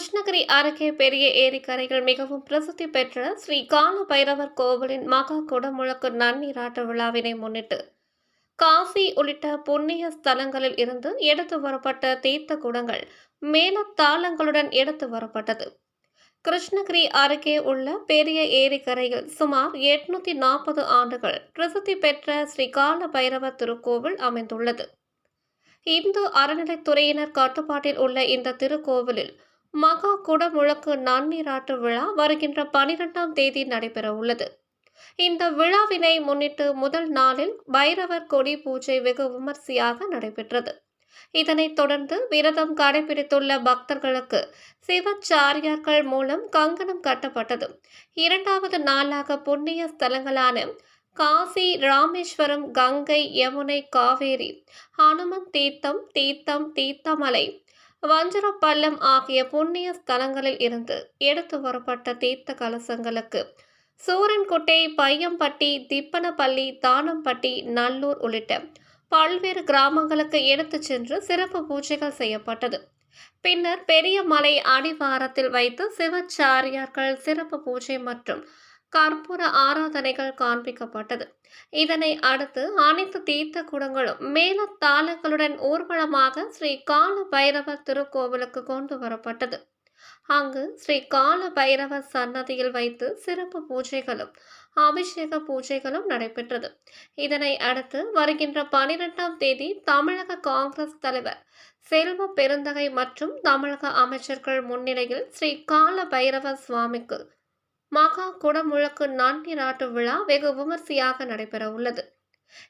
கிருஷ்ணகிரி அருகே பெரிய ஏரிக்கரையில் மிகவும் பிரசித்தி பெற்ற ஸ்ரீ கால பைரவர் கோவிலின் மகா குடமுழக்கு நன்னீராட்டு விழாவினை முன்னிட்டு காசி உள்ளிட்ட புண்ணிய ஸ்தலங்களில் இருந்து எடுத்து வரப்பட்ட தீர்த்த குடங்கள் மேலத்தாளங்களுடன் எடுத்து வரப்பட்டது. கிருஷ்ணகிரி அருகே உள்ள பெரிய ஏரிக்கரையில் சுமார் எட்நூத்தி நாற்பது ஆண்டுகள் பிரசித்தி பெற்ற ஸ்ரீ கால பைரவர் திருக்கோவில் அமைந்துள்ளது. இந்து அறநிலைத்துறையினர் கட்டுப்பாட்டில் உள்ள இந்த திருக்கோவிலில் மகா குடமுழக்கு நன்னீராட்டு விழா வருகின்ற பனிரெண்டாம் தேதி நடைபெற உள்ளது. இந்த விழாவினை முன்னிட்டு முதல் நாளில் பைரவர் கொடி பூஜை வெகு விமர்சையாக நடைபெற்றது. இதனைத் தொடர்ந்து விரதம் கடைபிடித்துள்ள பக்தர்களுக்கு சிவச்சாரியார்கள் மூலம் கங்கணம் கட்டப்பட்டது. இரண்டாவது நாளாக புண்ணிய ஸ்தலங்களான காசி ராமேஸ்வரம் கங்கை யமுனை காவேரி ஹனுமன் தீர்த்தம் தீர்த்தம் தீர்த்தமலை வஞ்சரப்பள்ளம் ஆகிய புண்ணிய ஸ்தலங்களில் இருந்து எடுத்து வரப்பட்ட தீர்த்த கலசங்களுக்கு சூரன்குட்டை பையம்பட்டி திப்பனப்பள்ளி தானம்பட்டி நல்லூர் உள்ளிட்ட பல்வேறு கிராமங்களுக்கு எடுத்து சென்று சிறப்பு பூஜைகள் செய்யப்பட்டது. பின்னர் பெரிய மலை அடிவாரத்தில் வைத்து சிவச்சாரியார்கள் சிறப்பு பூஜை மற்றும் கற்பூர ஆராதனைகள் காண்பிக்கப்பட்டது. இதனை அடுத்து அனைத்து தீர்த்த குடங்களும் மேல தாளங்களுடன் ஊர்வலமாக ஸ்ரீ கால பைரவர் திருக்கோவிலுக்கு கொண்டு வரப்பட்டது. அங்கு ஸ்ரீ கால பைரவர் சன்னதியில் வைத்து சிறப்பு பூஜைகளும் அபிஷேக பூஜைகளும் நடைபெற்றது. இதனை அடுத்து வருகின்ற பனிரெண்டாம் தேதி தமிழக காங்கிரஸ் தலைவர் செல்வ பெருந்தகை மற்றும் தமிழக அமைச்சர்கள் முன்னிலையில் ஸ்ரீ கால பைரவர் சுவாமிக்கு மகா குடமுழக்கு நன்னீராட்டு விழா வெகு விமர்சையாக நடைபெற உள்ளது.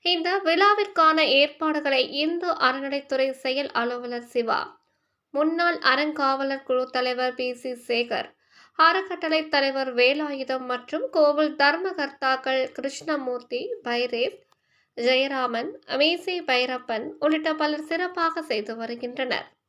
இந்த விழாவிற்கான ஏற்பாடுகளை இந்து அறநிலைத்துறை செயல் அலுவலர் சிவா முன்னாள் அறங்காவலர் குழு தலைவர் பி. சி. சேகர் அறக்கட்டளை தலைவர் வேலாயுதம் மற்றும் கோவில் தர்மகர்த்தாக்கள் கிருஷ்ணமூர்த்தி பைரேவ் ஜெயராமன் மீசை பைரப்பன் உள்ளிட்ட பலர் சிறப்பாக செய்து வருகின்றனர்.